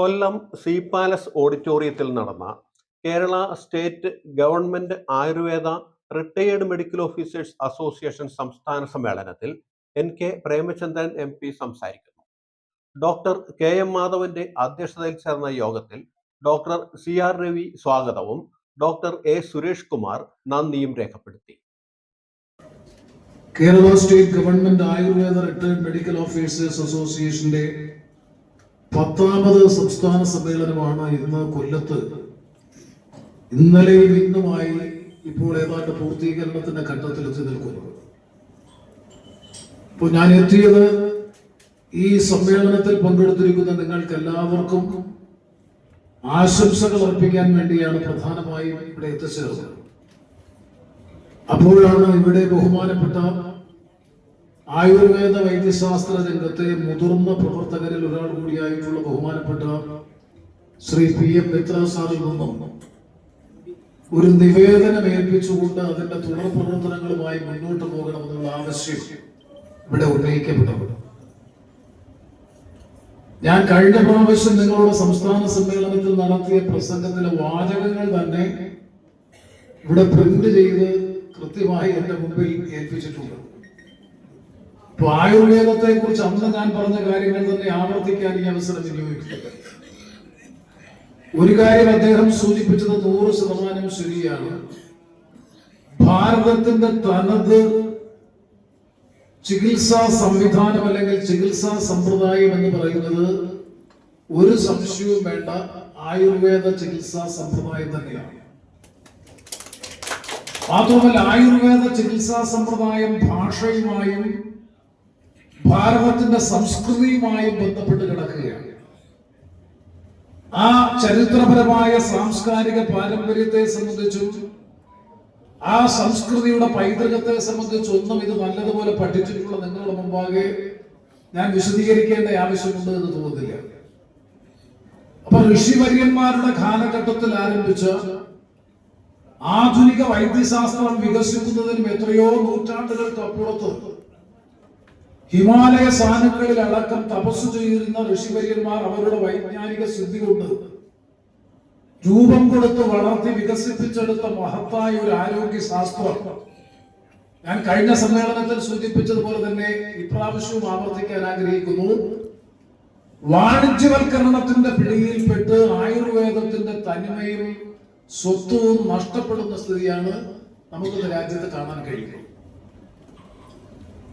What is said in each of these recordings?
കൊല്ലം see palace ഓഡിറ്റോറിയത്തിൽ നടന്ന Kerala state government Ayurveda retired medical officers association സംസ്ഥാന സമ്മേളനത്തിൽ N K Premachandran M P സംസാരിക്കുന്നു. ഡോക്ടർ കെ എം മാധവന്റെ അധ്യക്ഷതയിൽ ചേർന്ന യോഗത്തിൽ ഡോക്ടർ സി ആർ രവി സ്വാഗതവും ഡോക്ടർ എ സുരേഷ് കുമാർ നന്ദിയും രേഖപ്പെടുത്തി. Kerala state government Ayurveda retired medical officers അസോസിയേഷന്റെ പത്താമത് സംസ്ഥാന സമ്മേളനമാണ് ഇന്ന് കൊല്ലത്ത്. ഇന്നലെയും ഇന്നുമായി ഇപ്പോൾ ഏതാണ്ട് പൂർത്തീകരണത്തിന്റെ ഘട്ടത്തിൽ എത്തി നിൽക്കുന്നു. ഇപ്പോൾ ഞാൻ എത്തിയത് ഈ സമ്മേളനത്തിൽ പങ്കെടുത്തിരിക്കുന്ന നിങ്ങൾക്ക് എല്ലാവർക്കും ആശംസകൾ അർപ്പിക്കാൻ വേണ്ടിയാണ് പ്രധാനമായും ഇവിടെ എത്തിച്ചേർന്നത്. അപ്പോഴാണ് ഇവിടെ ബഹുമാനപ്പെട്ട ആയുർവേദ വൈദ്യശാസ്ത്ര രംഗത്തെ മുതിർന്ന പ്രവർത്തകരിൽ ഒരാൾ കൂടിയായിട്ടുള്ള ബഹുമാനപ്പെട്ട ശ്രീ പി എം മിത്ര സാറിൽ നിന്നും ഒരു നിവേദനം ഏൽപ്പിച്ചുകൊണ്ട് അതിന്റെ തുടർ പ്രവർത്തനങ്ങളുമായി മുന്നോട്ട് പോകണമെന്നുള്ള ആവശ്യം ഇവിടെ ഉന്നയിക്കപ്പെട്ടു ഞാൻ കഴിഞ്ഞ പ്രാവശ്യം നിങ്ങളുടെ സംസ്ഥാന സമ്മേളനത്തിൽ നടത്തിയ പ്രസംഗത്തിലെ വാചകങ്ങൾ തന്നെ ഇവിടെ പ്രിന്റ് ചെയ്ത് കൃത്യമായി എന്റെ മുമ്പിൽ ഏൽപ്പിച്ചിട്ടുണ്ട്. ഇപ്പൊ ആയുർവേദത്തെ കുറിച്ച് അന്ന് ഞാൻ പറഞ്ഞ കാര്യങ്ങൾ തന്നെ ആവർത്തിക്കാൻ ഈ അവസരം വിനിയോഗിക്കുന്നത് ഒരു കാര്യം അദ്ദേഹം സൂചിപ്പിച്ചത് നൂറ് ശതമാനം ശരിയാണ്. ഭാരതത്തിന്റെ തനത് ചികിത്സാ സംവിധാനം അല്ലെങ്കിൽ ചികിത്സാ സമ്പ്രദായം എന്ന് പറയുന്നത് ഒരു സംശയവും വേണ്ട ആയുർവേദ ചികിത്സാ സമ്പ്രദായം തന്നെയാണ്. മാത്രമല്ല ആയുർവേദ ചികിത്സാ സമ്പ്രദായം ഭാഷയുമായും ഭാരതത്തിന്റെ സംസ്കൃതിയുമായി ബന്ധപ്പെട്ട് കിടക്കുകയാണ്. ആ ചരിത്രപരമായ സാംസ്കാരിക പാരമ്പര്യത്തെ സംബന്ധിച്ചും ആ സംസ്കൃതിയുടെ പൈതൃകത്തെ സംബന്ധിച്ച് ഒന്നും ഇത് നല്ലതുപോലെ പഠിച്ചിട്ടുള്ള നിങ്ങളുടെ മുമ്പാകെ ഞാൻ വിശദീകരിക്കേണ്ട ആവശ്യമുണ്ട് എന്ന് തോന്നുന്നില്ല. അപ്പൊ ഋഷിവര്യന്മാരുടെ കാലഘട്ടത്തിൽ ആരംഭിച്ച ആധുനിക വൈദ്യശാസ്ത്രം വികസിക്കുന്നതിനും എത്രയോ നൂറ്റാണ്ടുകൾക്ക് അപ്പുറത്ത് ഹിമാലയ സാനുക്കളിൽ അടക്കം തപസ് ചെയ്തിരുന്ന ഋഷിവര്യന്മാർ അവരുടെ വൈജ്ഞാനിക സിദ്ധി കൊണ്ട് രൂപം കൊടുത്ത് വളർത്തി വികസിപ്പിച്ചെടുത്ത മഹത്തായ ഒരു ആരോഗ്യ ശാസ്ത്രം. ഞാൻ കഴിഞ്ഞ സമ്മേളനത്തിൽ സൂചിപ്പിച്ചതുപോലെ തന്നെ ഇപ്രാവശ്യവും ആവർത്തിക്കാൻ ആഗ്രഹിക്കുന്നു. വാണിജ്യവൽക്കരണത്തിന്റെ പിടിയിൽപ്പെട്ട് ആയുർവേദത്തിന്റെ തനിമയും സ്വത്വവും നഷ്ടപ്പെടുന്ന സ്ഥിതിയാണ് നമുക്ക് രാജ്യത്ത് കാണാൻ കഴിയുന്നത്.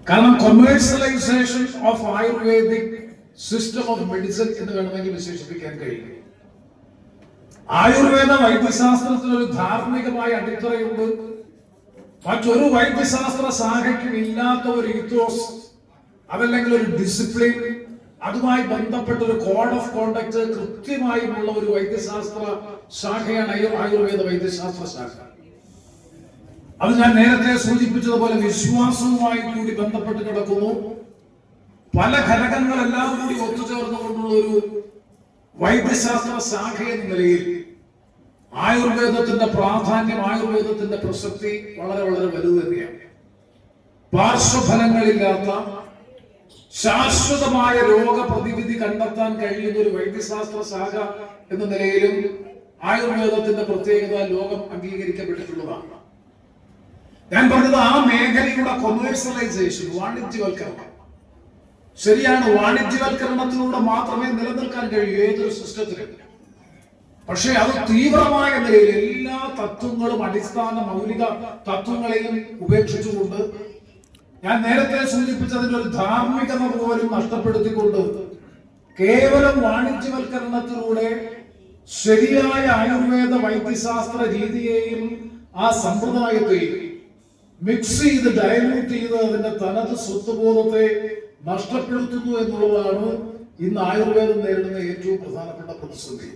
കാരണം commercialisation of ayurvedic system of medicine എന്ന് വേണമെങ്കിൽ വിശേഷിപ്പിക്കാൻ കഴിയും ആയുർവേദ വൈദ്യശാസ്ത്രത്തിന് ഒരു ധാർമ്മികമായ അടിത്തറയുണ്ട്. മറ്റൊരു വൈദ്യശാസ്ത്ര ശാഖയ്ക്കും ഇല്ലാത്ത ഒരു ഇത്തോസ് അതല്ലെങ്കിൽ ഒരു ഡിസിപ്ലിൻ അതുമായി ബന്ധപ്പെട്ട ഒരു കോഡ് ഓഫ് കോണ്ടക്ട് കൃത്യമായുമുള്ള ഒരു വൈദ്യശാസ്ത്ര ശാഖയാണ് ആയുർവേദ വൈദ്യശാസ്ത്ര ശാഖ. അത് ഞാൻ നേരത്തെ സൂചിപ്പിച്ചതുപോലെ വിശ്വാസവുമായി കൂടി ബന്ധപ്പെട്ട് കിടക്കുന്നു. പല ഘടകങ്ങളെല്ലാം കൂടി ഒത്തുചേർന്നുകൊണ്ടുള്ള ഒരു വൈദ്യശാസ്ത്ര ശാഖ എന്ന നിലയിൽ ആയുർവേദത്തിന്റെ പ്രാധാന്യം ആയുർവേദത്തിന്റെ പ്രസക്തി വളരെ വളരെ വലുത് തന്നെയാണ്. പാർശ്വഫലങ്ങളില്ലാത്ത ശാശ്വതമായ രോഗപ്രതിവിധി കണ്ടെത്താൻ കഴിയുന്ന ഒരു വൈദ്യശാസ്ത്ര ശാഖ എന്ന നിലയിലും ആയുർവേദത്തിന്റെ പ്രത്യേകത ലോകം അംഗീകരിക്കപ്പെട്ടിട്ടുള്ളതാണ്. ഞാൻ പറഞ്ഞത് ആ മേഖലയുടെ കൊമേഴ്സ്യലൈസേഷൻ വാണിജ്യവൽക്കരണം. ശരിയാണ് വാണിജ്യവൽക്കരണത്തിലൂടെ മാത്രമേ നിലനിൽക്കാൻ കഴിയൂ ഏതൊരു സിസ്റ്റത്തിലും. പക്ഷേ അത് തീവ്രമായ നിലയിൽ എല്ലാ തത്വങ്ങളും അടിസ്ഥാന മൗലിക തത്വങ്ങളെയും ഉപേക്ഷിച്ചുകൊണ്ട് ഞാൻ നേരത്തെ സൂചിപ്പിച്ചതിന്റെ ഒരു ധാർമ്മികത പോലും നഷ്ടപ്പെടുത്തിക്കൊണ്ട് കേവലം വാണിജ്യവൽക്കരണത്തിലൂടെ ശരിയായ ആയുർവേദ വൈദ്യശാസ്ത്ര രീതിയെയും ആ സമ്പ്രദായത്തെയും മിക്സ് ചെയ്ത് ഡയലൂട്ട് ചെയ്ത് അതിന്റെ തനത് സ്വത്വബോധത്തെ നഷ്ടപ്പെടുത്തുന്നു എന്നുള്ളതാണ് ഇന്ന് ആയുർവേദം നേരിടുന്ന ഏറ്റവും പ്രധാനപ്പെട്ട പ്രതിസന്ധി.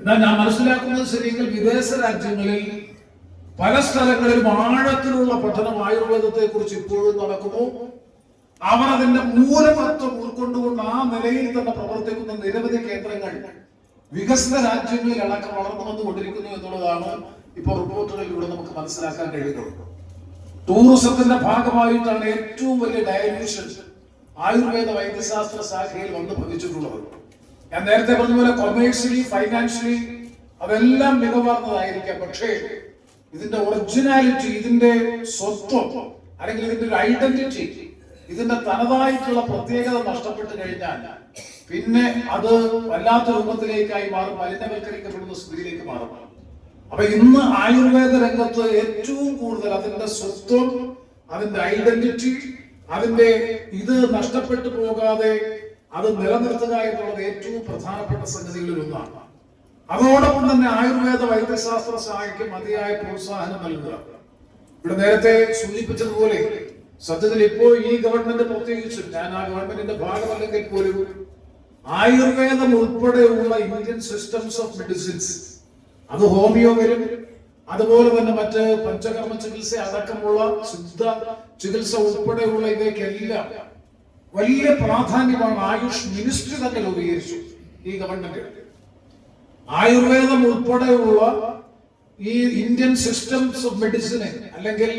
എന്നാൽ ഞാൻ മനസ്സിലാക്കുന്നത് ശരിയെങ്കിൽ വിദേശ രാജ്യങ്ങളിൽ പല സ്ഥലങ്ങളിലും ആഴത്തിലുള്ള പഠനം ആയുർവേദത്തെ കുറിച്ച് ഇപ്പോഴും നടക്കുന്നു. അവർ അതിന്റെ മൂലതത്വം ഉൾക്കൊണ്ടുകൊണ്ട് ആ നിലയിൽ തന്നെ പ്രവർത്തിക്കുന്ന നിരവധി കേന്ദ്രങ്ങൾ വികസിത രാജ്യങ്ങളിൽ അടക്കം വളർന്നു വന്നുകൊണ്ടിരിക്കുന്നു എന്നുള്ളതാണ് ഇപ്പോൾ റിപ്പോർട്ടുകളിലൂടെ നമുക്ക് മനസ്സിലാക്കാൻ കഴിയുന്നത്. ടൂറിസത്തിന്റെ ഭാഗമായിട്ടാണ് ഏറ്റവും വലിയ ഡയലൂഷൻ ആയുർവേദ വൈദ്യശാസ്ത്ര ശാഖയിൽ വന്ന് ഭവിച്ചിട്ടുള്ളത്. ഞാൻ നേരത്തെ പറഞ്ഞ പോലെ കൊമേഴ്സ്യലി ഫൈനാൻഷ്യലി അതെല്ലാം മികവാർന്നതായിരിക്കാം. പക്ഷേ ഇതിന്റെ ഒറിജിനാലിറ്റി ഇതിന്റെ സ്വത്വം അല്ലെങ്കിൽ ഇതിന്റെ ഒരു ഐഡന്റിറ്റി ഇതിന്റെ തനതായിട്ടുള്ള പ്രത്യേകത നഷ്ടപ്പെട്ടു കഴിഞ്ഞാൽ പിന്നെ അത് വല്ലാത്ത രൂപത്തിലേക്കായി മാറും മലിനവൽക്കരിക്കപ്പെടുന്ന സ്ഥിതിയിലേക്ക് മാറും. അപ്പൊ ഇന്ന് ആയുർവേദ രംഗത്ത് ഏറ്റവും കൂടുതൽ അതിന്റെ സ്വത്വം അതിന്റെ ഐഡന്റിറ്റി അതിന്റെ ഇത് നഷ്ടപ്പെട്ടു പോകാതെ അത് നിലനിർത്തുക എന്നുള്ളത് ഏറ്റവും പ്രധാനപ്പെട്ട സംഗതികളിൽ ഒന്നാണ്. അതോടൊപ്പം തന്നെ ആയുർവേദ വൈദ്യശാസ്ത്ര സഹായിക്ക് മതിയായ പ്രോത്സാഹനം നൽകുക. ഇവിടെ നേരത്തെ സൂചിപ്പിച്ചതുപോലെ സത്യത്തിൽ ഇപ്പോൾ ഈ ഗവൺമെന്റ് പ്രത്യേകിച്ചും ഞാൻ ആ ഗവൺമെന്റിന്റെ ഭാഗമല്ലെങ്കിൽ പോലും ആയുർവേദം ഉൾപ്പെടെയുള്ള ഇന്ത്യൻ സിസ്റ്റംസ് ഓഫ് മെഡിസിൻസ് അത് ഹോമിയോ വരും. അതുപോലെ തന്നെ മറ്റ് പഞ്ചകർമ്മ ചികിത്സ അടക്കമുള്ള സിദ്ധ ചികിത്സ ഉൾപ്പെടെയുള്ള ഇവയ്ക്കെല്ലാം വലിയ പ്രാധാന്യമാണ് ആയുഷ് മിനിസ്ട്രി തന്നെ രൂപീകരിച്ചു ഈ ഗവൺമെന്റ്. ആയുർവേദം ഉൾപ്പെടെയുള്ള ഈ ഇന്ത്യൻ സിസ്റ്റംസ് ഓഫ് മെഡിസിന് അല്ലെങ്കിൽ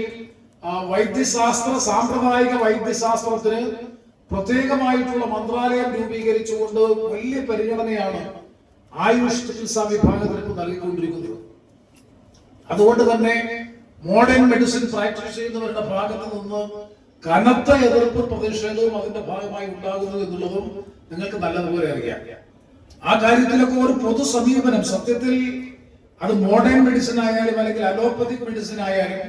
വൈദ്യശാസ്ത്ര സാമ്പ്രദായിക വൈദ്യശാസ്ത്രത്തിന് പ്രത്യേകമായിട്ടുള്ള മന്ത്രാലയം രൂപീകരിച്ചുകൊണ്ട് വലിയ പരിഗണനയാണ് ആയുഷ് ചികിത്സാ വിഭാഗത്തിലേക്ക് നൽകിക്കൊണ്ടിരിക്കുന്നത് അതുകൊണ്ട് തന്നെ മോഡേൺ മെഡിസിൻ പ്രാക്ടീസ് ചെയ്യുന്നവരുടെ ഭാഗത്ത് നിന്ന് കനത്ത എതിർപ്പ് പ്രതിഷേധവും അതിന്റെ ഭാഗമായി ഉണ്ടാകുന്നു എന്നുള്ളതും നിങ്ങൾക്ക് നല്ലതുപോലെ അറിയാം. ആ കാര്യത്തിലൊക്കെ ഒരു പൊതു സമീപനം സത്യത്തിൽ അത് മോഡേൺ മെഡിസിൻ ആയാലും അല്ലെങ്കിൽ അലോപ്പതിക് മെഡിസിൻ ആയാലും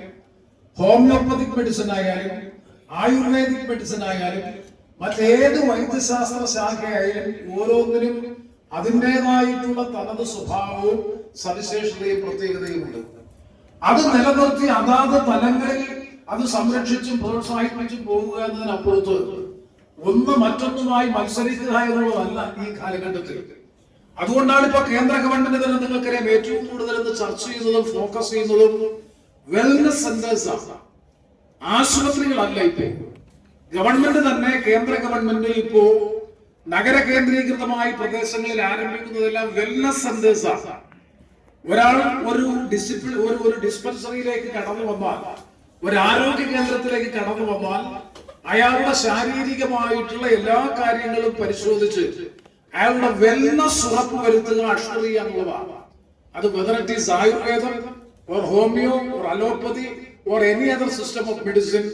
ഹോമിയോപ്പതിക് മെഡിസിൻ ആയാലും ആയുർവേദിക് മെഡിസിൻ ആയാലും മറ്റേത് വൈദ്യശാസ്ത്ര ശാഖയായാലും ഓരോന്നിനും അതിന്റെതായിട്ടുള്ള തനത് സ്വഭാവവും സവിശേഷതയും പ്രത്യേകതയും ഉണ്ട് അത് നിലനിർത്തി അതാത് തലങ്ങളിൽ അത് സംരക്ഷിച്ചും പ്രോത്സാഹിപ്പിച്ചും പോകുക എന്നതിനപ്പുറത്ത് ഒന്ന് മറ്റൊന്നുമായി മത്സരിക്കുക എന്നുള്ളതല്ല ഈ കാലഘട്ടത്തിൽ. അതുകൊണ്ടാണ് ഇപ്പൊ കേന്ദ്ര ഗവൺമെന്റ് തന്നെ നിങ്ങൾക്കറിയാം ഏറ്റവും കൂടുതൽ ഇന്ന് ചർച്ച ചെയ്യുന്നതും ഫോക്കസ് ചെയ്യുന്നതും വെൽനസ് സെന്റേഴ്സ് ആണ്. ആശുപത്രികളല്ല ഇപ്പോ. ഗവൺമെന്റ് തന്നെ കേന്ദ്ര ഗവൺമെന്റ് ഇപ്പോ നഗര കേന്ദ്രീകൃതമായി പ്രദേശങ്ങളിൽ ആരംഭിക്കുന്നതെല്ലാം വെൽനസ് സെന്റേഴ്സ് ആണ് ഒരാൾ ഒരു ഡിസിപ്ലിൻ ഒരു ഒരു ഡിസ്പെൻസറിയിലേക്ക് കടന്നു വന്നാൽ ഒരു ആരോഗ്യ കേന്ദ്രത്തിലേക്ക് കടന്നു വന്നാൽ അയാളുടെ ശാരീരികമായിട്ടുള്ള എല്ലാ കാര്യങ്ങളും പരിശോധിച്ച് അയാളുടെ വെൽനസ് ഉറപ്പ് വരുത്തുക അഷ്ടി എന്നുള്ളതാണ്. അത് വെദർ ആയുർവേദം or homeo or allopathy or any other system of medicine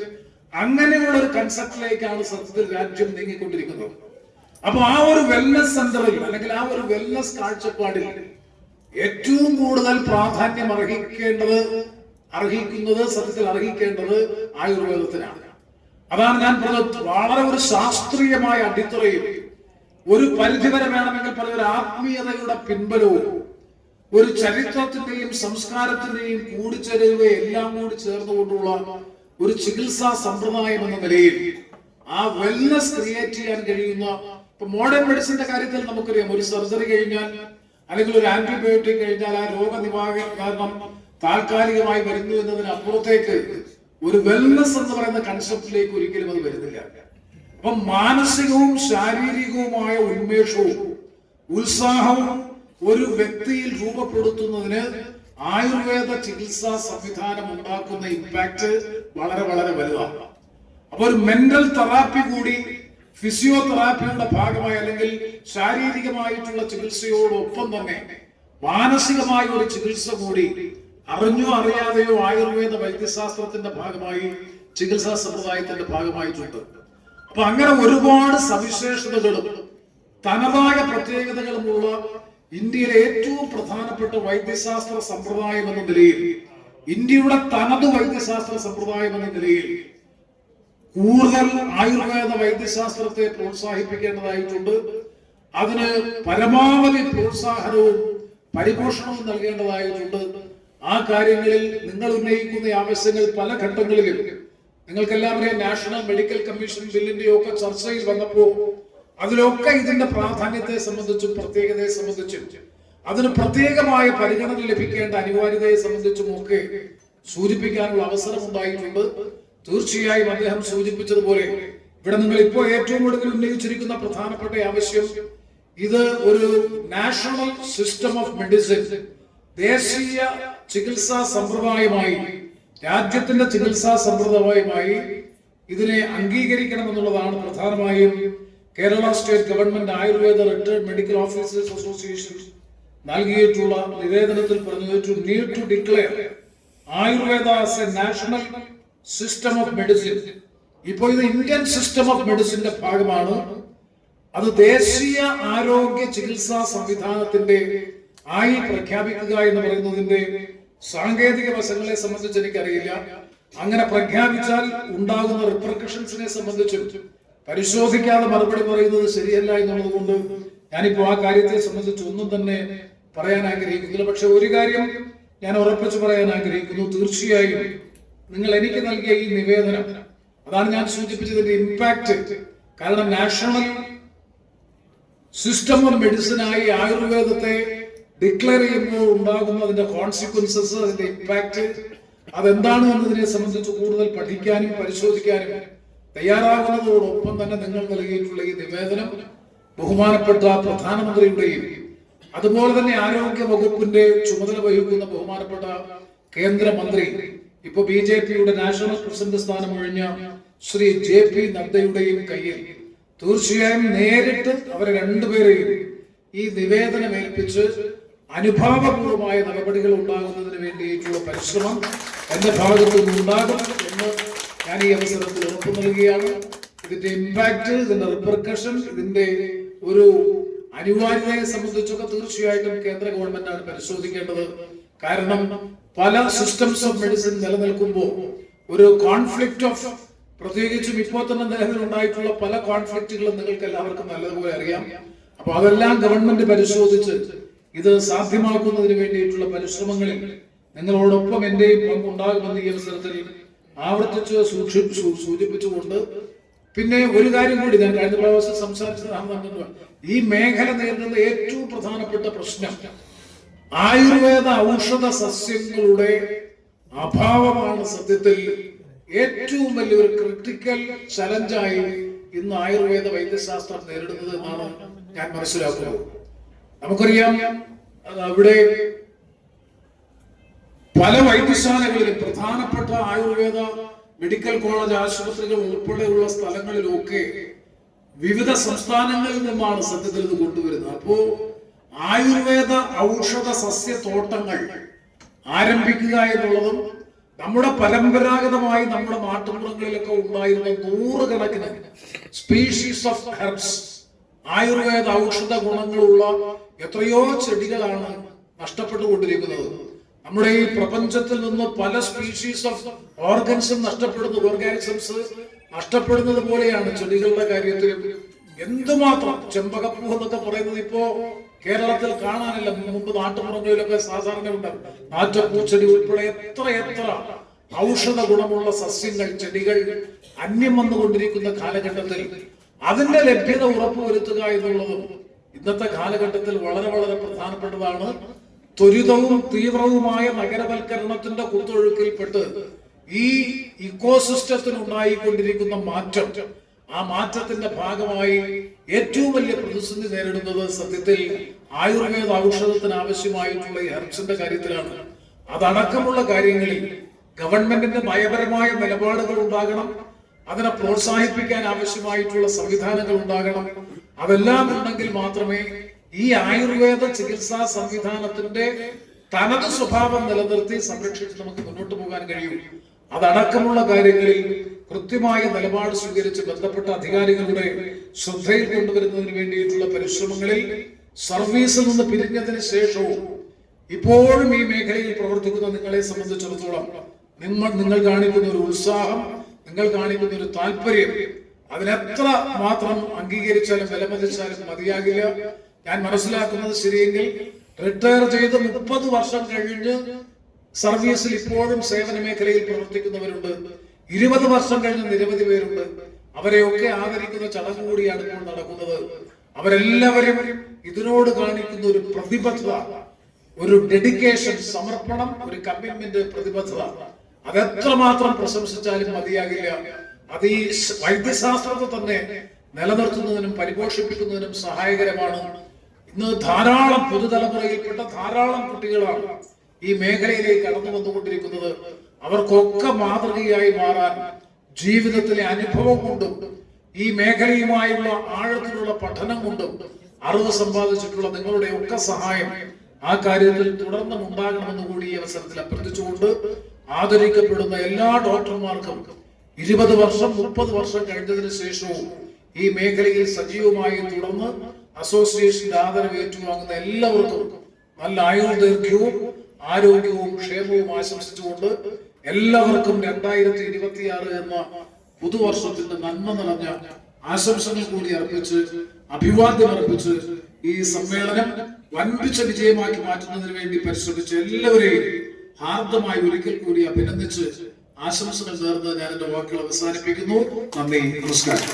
അങ്ങനെയുള്ള ഒരു കൺസെപ്റ്റിലേക്കാണ് സത്യത്തിൽ രാജ്യം നീങ്ങിക്കൊണ്ടിരിക്കുന്നത്. അപ്പൊ ആ ഒരു വെൽനസ് സെന്ററിൽ അല്ലെങ്കിൽ ആ ഒരു വെൽനസ് കാഴ്ചപ്പാടിൽ ഏറ്റവും കൂടുതൽ പ്രാധാന്യം അർഹിക്കേണ്ടത് അർഹിക്കുന്നത് സത്യത്തിൽ അർഹിക്കേണ്ടത് ആയുർവേദത്തിനാണ്. അതാണ് ഞാൻ പറഞ്ഞത്. വളരെ ഒരു ശാസ്ത്രീയമായ അടിത്തറയും ഒരു പരിധിവരെ വേണമെങ്കിൽ പല ഒരു ആത്മീയതയുടെ പിൻബലവും ഒരു ചരിത്രത്തിന്റെയും സംസ്കാരത്തിന്റെയും കൂടിച്ചേരുകയെ എല്ലാം കൂടി ചേർന്നുകൊണ്ടുള്ള ഒരു ചികിത്സാ സമ്പ്രദായം എന്ന നിലയിൽ ആ വെൽനസ് ക്രിയേറ്റ് ചെയ്യാൻ കഴിയുന്ന ഇപ്പൊ മോഡേൺ മെഡിസിന്റെ കാര്യത്തിൽ നമുക്കറിയാം ഒരു സർജറി കഴിഞ്ഞാൽ അല്ലെങ്കിൽ ഒരു ആന്റിബയോട്ടിക് കഴിഞ്ഞാൽ ആ രോഗനിവാരക കാരണം താൽക്കാലികമായി വരുന്നു എന്നതിന് അപ്പുറത്തേക്ക് ഒരു വെൽനസ് എന്ന് പറയുന്ന കൺസെപ്റ്റിലേക്ക് ഒരിക്കലും അത് വരുന്നില്ല. അപ്പൊ മാനസികവും ശാരീരികവുമായ ഉന്മേഷവും ഉത്സാഹവും ഒരു വ്യക്തിയിൽ രൂപപ്പെടുത്തുന്നതിന് ആയുർവേദ ചികിത്സാ സംവിധാനം ഉണ്ടാക്കുന്ന ഇമ്പാക്ട് വളരെ വളരെ വലുതാണ്. അപ്പൊ ഒരു മെന്റൽ തെറാപ്പി കൂടി ഫിസിയോതെറാപ്പിയുടെ ഭാഗമായി അല്ലെങ്കിൽ ശാരീരികമായിട്ടുള്ള ചികിത്സയോടൊപ്പം തന്നെ മാനസികമായ ഒരു ചികിത്സ കൂടി അറിഞ്ഞോ അറിയാതെയോ ആയുർവേദ വൈദ്യശാസ്ത്രത്തിന്റെ ഭാഗമായി ചികിത്സാ സമ്പ്രദായത്തിന്റെ ഭാഗമായിട്ടുണ്ട്. അപ്പൊ അങ്ങനെ ഒരുപാട് സവിശേഷതകളും തനതായ പ്രത്യേകതകളുമുള്ള ഇന്ത്യയിലെ ഏറ്റവും പ്രധാനപ്പെട്ട വൈദ്യശാസ്ത്ര സമ്പ്രദായം എന്ന നിലയിൽ ഇന്ത്യയുടെ തനത് വൈദ്യശാസ്ത്ര സമ്പ്രദായം എന്ന നിലയിൽ കൂടുതൽ ആയുർവേദ വൈദ്യശാസ്ത്രത്തെ പ്രോത്സാഹിപ്പിക്കേണ്ടതായിട്ടുണ്ട്. അതിന് പരമാവധി പ്രോത്സാഹനവും പരിപോഷണവും നൽകേണ്ടതായിട്ടുണ്ട്. ആ കാര്യങ്ങളിൽ നിങ്ങൾ ഉന്നയിക്കുന്ന ആവശ്യങ്ങൾ പല ഘട്ടങ്ങളിലും. നിങ്ങൾക്കെല്ലാവരെയും നാഷണൽ മെഡിക്കൽ കമ്മീഷൻ ബില്ലിന്റെ ഒക്കെ ചർച്ചയിൽ വന്നപ്പോൾ അതിലൊക്കെ ഇതിന്റെ പ്രാധാന്യത്തെ സംബന്ധിച്ചും പ്രത്യേകതയെ സംബന്ധിച്ചും അതിന് പ്രത്യേകമായ പരിഗണന ലഭിക്കേണ്ട അനിവാര്യതയെ സംബന്ധിച്ചും ഒക്കെ സൂചിപ്പിക്കാനുള്ള അവസരം ഉണ്ടായിട്ടുണ്ട് തീർച്ചയായും അദ്ദേഹം സൂചിപ്പിച്ചതുപോലെ ഇവിടെ നിങ്ങൾ ഇപ്പോൾ ഏറ്റവും കൂടുതൽ ഉന്നയിച്ചിരിക്കുന്ന പ്രധാനപ്പെട്ട ആവശ്യം ഇത് ഒരു നാഷണൽ സിസ്റ്റം ഓഫ് മെഡിസിൻ ദേശീയ ചികിത്സാ സമ്പ്രദായമായി രാജ്യത്തിന്റെ ചികിത്സാ സമ്പ്രദായമായി ഇതിനെ അംഗീകരിക്കണം എന്നുള്ളതാണ് പ്രധാനമായും Kerala state government Ayurveda retired medical officers association നൽകിയിട്ടുള്ള നിവേദനത്തിൽ പറഞ്ഞു need to declare Ayurveda as a national system of medicine ഇപ്പോൾ ഇത് ഇന്ത്യൻ സിസ്റ്റം ഓഫ് മെഡിസിന്റെ ഭാഗമാണ്. അത് ദേശീയ ആരോഗ്യ ചികിത്സാ സംവിധാനത്തിന്റെ ആയി പ്രഖ്യാപിക്കുക എന്ന് പറയുന്നതിന്റെ സാങ്കേതിക വശങ്ങളെ സംബന്ധിച്ച് എനിക്കറിയില്ല. അങ്ങനെ പ്രഖ്യാപിച്ചാൽ ഉണ്ടാകുന്ന റിപ്രക്കഷൻസിനെ സംബന്ധിച്ചും പരിശോധിക്കാതെ മറുപടി പറയുന്നത് ശരിയല്ല എന്നുള്ളത് കൊണ്ട് ഞാനിപ്പോ ആ കാര്യത്തെ സംബന്ധിച്ച് ഒന്നും തന്നെ പറയാൻ ആഗ്രഹിക്കുന്നില്ല. പക്ഷെ ഒരു കാര്യം ഞാൻ ഉറപ്പിച്ചു പറയാൻ ആഗ്രഹിക്കുന്നു. തീർച്ചയായും നിങ്ങൾ എനിക്ക് നൽകിയ ഈ നിവേദനം അതാണ് ഞാൻ സൂചിപ്പിച്ചതിന്റെ ഇമ്പാക്ട് കാരണം നാഷണൽ സിസ്റ്റം ഓഫ് മെഡിസിനായി ആയുർവേദത്തെ ഡിക്ലെയർ ചെയ്യുമ്പോൾ ഉണ്ടാകുന്ന അതിന്റെ കോൺസിക്വൻസസ് അതിന്റെ ഇമ്പാക്ട് അതെന്താണ് എന്നതിനെ സംബന്ധിച്ച് കൂടുതൽ പഠിക്കാനും പരിശോധിക്കാനും തയ്യാറാകുന്നതോടൊപ്പം തന്നെ നിങ്ങൾ നൽകിയിട്ടുള്ള ഈ നിവേദനം ബഹുമാനപ്പെട്ട പ്രധാനമന്ത്രിയുടെയും അതുപോലെ തന്നെ ആരോഗ്യ വകുപ്പിന്റെ ചുമതല വഹിക്കുന്ന ബഹുമാനപ്പെട്ട കേന്ദ്രമന്ത്രി ഇപ്പൊ ബി ജെ പിയുടെ നാഷണൽ പ്രസിഡന്റ് സ്ഥാനം ഒഴിഞ്ഞ ശ്രീ ജെ പി നദ്ദയുടെയും കയ്യിൽ തീർച്ചയായും നേരിട്ട് അവരെ രണ്ടുപേരെയും ഈ നിവേദനം ഏൽപ്പിച്ച് അനുഭാവപൂർവമായ നടപടികൾ ഉണ്ടാകുന്നതിന് വേണ്ടിയിട്ടുള്ള പരിശ്രമം എന്റെ ഭാഗത്തു നിന്നുണ്ടാകും എന്ന് ഞാൻ ഈ അവസരത്തിൽ ഉറപ്പു നൽകുകയാണ്. ഇതിന്റെ ഇമ്പാക്ട് ഇതിന്റെ റിപ്പർക്കഷൻ ഇതിന്റെ ഒരു അനിവാര്യതയെ സംബന്ധിച്ചൊക്കെ തീർച്ചയായിട്ടും കേന്ദ്ര ഗവൺമെന്റാണ് പരിശോധിക്കേണ്ടത്. കാരണം പല സിസ്റ്റംസ് ഓഫ് മെഡിസിൻ നിലനിൽക്കുമ്പോൾ ഒരു കോൺഫ്ലിക്റ്റ് ഓഫ് പ്രത്യേകിച്ചും ഇപ്പോൾ തന്നെ നിലവിൽ ഉണ്ടായിട്ടുള്ള പല കോൺഫ്ലിക്റ്റുകളും നിങ്ങൾക്ക് എല്ലാവർക്കും നല്ലതുപോലെ അറിയാം അപ്പൊ അതെല്ലാം ഗവൺമെന്റ് പരിശോധിച്ച് ഇത് സാധ്യമാക്കുന്നതിന് വേണ്ടിയിട്ടുള്ള പരിശ്രമങ്ങളിൽ നിങ്ങളോടൊപ്പം എന്റെയും പങ്കുണ്ടാകുമെന്ന് ഈ അവസരത്തിൽ ആവർത്തിച്ച് സൂക്ഷി- സൂ- സൂചിപ്പിച്ചുകൊണ്ട് പിന്നെ ഒരു കാര്യം കൂടി ഞാൻ കഴിഞ്ഞ പ്രാവശ്യം സംസാരിച്ചതാണ് പറഞ്ഞത്. ഈ മേഖല നേരിടുന്ന ഏറ്റവും പ്രധാനപ്പെട്ട പ്രശ്നം ആയുർവേദ ഔഷധ സസ്യങ്ങളുടെ അഭാവമാണ് സത്യത്തിൽ ഏറ്റവും വലിയൊരു ക്രിട്ടിക്കൽ ചലഞ്ചായി ഇന്ന് ആയുർവേദ വൈദ്യശാസ്ത്രം നേരിടുന്നത് എന്നാണ് ഞാൻ മനസ്സിലാക്കുന്നത്. നമുക്കറിയാം അവിടെ പല വൈദ്യശാലകളിലും പ്രധാനപ്പെട്ട ആയുർവേദ മെഡിക്കൽ കോളേജ് ആശുപത്രികൾ ഉൾപ്പെടെയുള്ള സ്ഥലങ്ങളിലൊക്കെ വിവിധ സംസ്ഥാനങ്ങളിൽ നിന്നാണ് സത്യത്തിൽ ഇത് കൊണ്ടുവരുന്നത്. അപ്പോ ആയുർവേദ ഔഷധ സസ്യത്തോട്ടങ്ങൾ ആരംഭിക്കുക എന്നുള്ളതും നമ്മുടെ പരമ്പരാഗതമായി നമ്മുടെ നാട്ടുപുറങ്ങളിലൊക്കെ ഉണ്ടായിരുന്ന നൂറുകണക്കിന് സ്പീഷീസ് ഓഫ് ഹെർബ്സ് ആയുർവേദ ഔഷധ ഗുണങ്ങളുള്ള എത്രയോ ചെടികളാണ് നഷ്ടപ്പെട്ടുകൊണ്ടിരിക്കുന്നത്. നമ്മുടെ ഈ പ്രപഞ്ചത്തിൽ നിന്ന് പല സ്പീഷീസ് ഓഫ് ഓർഗൻസും നഷ്ടപ്പെടുന്നു. ഓർഗാനിസംസ് നഷ്ടപ്പെടുന്നത് പോലെയാണ് ചെടികളുടെ കാര്യത്തിലും. എന്തുമാത്രം ചെമ്പകപ്പൂ എന്നൊക്കെ പറയുന്നത് ഇപ്പോ കേരളത്തിൽ കാണാനില്ല. മുമ്പ് നാട്ടുപുറങ്ങളിലൊക്കെ സാധാരണ ഉണ്ട്. നാറ്റപ്പൂച്ചെടി ഉൾപ്പെടെ എത്ര എത്ര ഔഷധ ഗുണമുള്ള സസ്യങ്ങൾ ചെടികൾ അന്യം വന്നുകൊണ്ടിരിക്കുന്ന കാലഘട്ടത്തിൽ അതിന്റെ ലഭ്യത ഉറപ്പുവരുത്തുക എന്നുള്ളതും ഇന്നത്തെ കാലഘട്ടത്തിൽ വളരെ വളരെ പ്രധാനപ്പെട്ടതാണ്. ത്വരിതവും തീവ്രവുമായ നഗരവൽക്കരണത്തിന്റെ കുത്തൊഴുക്കിൽപ്പെട്ട് ഈ ഇക്കോസിസ്റ്റത്തിൽ ഉണ്ടായിക്കൊണ്ടിരിക്കുന്ന മാറ്റം ആ മാറ്റത്തിന്റെ ഭാഗമായി ഏറ്റവും വലിയ പ്രതിസന്ധി നേരിടുന്നത് സത്യത്തിൽ ആയുർവേദ ഔഷധത്തിന് ആവശ്യമായിട്ടുള്ള ഹെർബ്സിന്റെ കാര്യത്തിലാണ്. അതടക്കമുള്ള കാര്യങ്ങളിൽ ഗവൺമെന്റിന്റെ നയപരമായ നിലപാടുകൾ ഉണ്ടാകണം. അതിനെ പ്രോത്സാഹിപ്പിക്കാൻ ആവശ്യമായിട്ടുള്ള സംവിധാനങ്ങൾ ഉണ്ടാകണം. അതെല്ലാം ഉണ്ടെങ്കിൽ മാത്രമേ ഈ ആയുർവേദ ചികിത്സാ സംവിധാനത്തിന്റെ തനത് സ്വഭാവം നിലനിർത്തി സംരക്ഷിച്ച് നമുക്ക് മുന്നോട്ട് പോകാൻ കഴിയും. അതടക്കമുള്ള കാര്യങ്ങളിൽ കൃത്യമായ നിലപാട് സ്വീകരിച്ച് ബന്ധപ്പെട്ട അധികാരികളുടെ ശ്രദ്ധയിൽ കൊണ്ടുവരുന്നതിന് വേണ്ടിയിട്ടുള്ള പരിശ്രമങ്ങളിൽ സർവീസിൽ നിന്ന് പിരിഞ്ഞതിന് ശേഷവും ഇപ്പോഴും ഈ മേഖലയിൽ പ്രവർത്തിക്കുന്ന നിങ്ങളെ സംബന്ധിച്ചിടത്തോളം നിങ്ങൾ നിങ്ങൾ കാണിക്കുന്ന ഒരു ഉത്സാഹം നിങ്ങൾ കാണിക്കുന്ന ഒരു താല്പര്യം അതിനെത്ര മാത്രം അംഗീകരിച്ചാലും വിലമതിച്ചാലും മതിയാകില്ല. ഞാൻ മനസ്സിലാക്കുന്നത് ശരിയെങ്കിൽ റിട്ടയർ ചെയ്ത് മുപ്പത് വർഷം കഴിഞ്ഞ് സർവീസിൽ ഇപ്പോഴും സേവന മേഖലയിൽ പ്രവർത്തിക്കുന്നവരുണ്ട്. ഇരുപത് വർഷം കഴിഞ്ഞ നിരവധി പേരുണ്ട്. അവരെയൊക്കെ ആദരിക്കുന്ന ചടങ്ങ് കൂടിയാണ് ഇപ്പോൾ നടക്കുന്നത്. അവരെല്ലാവരും ഇതിനോട് കാണിക്കുന്ന ഒരു പ്രതിബദ്ധത ഒരു ഡെഡിക്കേഷൻ സമർപ്പണം ഒരു കമ്മിറ്റ്മെന്റ് പ്രതിബദ്ധത. അതെത്രമാത്രം പ്രശംസിച്ചാലും മതിയാകില്ല. അത് ഈ വൈദ്യശാസ്ത്രത്തെ തന്നെ നിലനിർത്തുന്നതിനും പരിപോഷിപ്പിക്കുന്നതിനും സഹായകരമാണ്. ഇന്ന് ധാരാളം പുതുതലമുറയിൽപ്പെട്ട ധാരാളം കുട്ടികളാണ് ഈ മേഖലയിലേക്ക് കടന്നു വന്നുകൊണ്ടിരിക്കുന്നത് അവർക്കൊക്കെ മാതൃകയായി മാറാൻ ജീവിതത്തിലെ അനുഭവം കൊണ്ടും ഈ മേഖലയുമായുള്ള ആഴത്തിലുള്ള പഠനം കൊണ്ടും അറിവ് സമ്പാദിച്ചിട്ടുള്ള നിങ്ങളുടെ ഒക്കെ സഹായം ആ കാര്യത്തിൽ തുടർന്നും ഉണ്ടാകണമെന്ന് കൂടി ഈ അവസരത്തിൽ അഭ്യർത്ഥിച്ചുകൊണ്ട് ആദരിക്കപ്പെടുന്ന എല്ലാ ഡോക്ടർമാർക്കും ഇരുപത് വർഷം മുപ്പത് വർഷം കഴിഞ്ഞതിന് ശേഷവും ഈ മേഖലയിൽ സജീവമായി തുടർന്ന് അസോസിയേഷന്റെ ആദരവ് ഏറ്റുവാങ്ങുന്ന എല്ലാവർക്കും നല്ല ആയുർദൈർഘ്യവും ആരോഗ്യവും ക്ഷേമവും ആശംസിച്ചുകൊണ്ട് എല്ലാവർക്കും രണ്ടായിരത്തി ഇരുപത്തിയാറ് എന്ന പുതുവർഷത്തിന്റെ നന്മ നിറഞ്ഞ ആശംസകൾ കൂടി അർപ്പിച്ച് അഭിവാദ്യം അർപ്പിച്ച് ഈ സമ്മേളനം വൻപിച്ച വിജയമാക്കി മാറ്റുന്നതിന് വേണ്ടി പരിശ്രമിച്ച എല്ലാവരെയും ഹാർദമായി ഒരിക്കൽ കൂടി അഭിനന്ദിച്ച് ആശംസകൾ നേർന്ന് ഞാൻ എന്റെ വാക്കുകൾ അവസാനിപ്പിക്കുന്നു. നന്ദി നമസ്കാരം.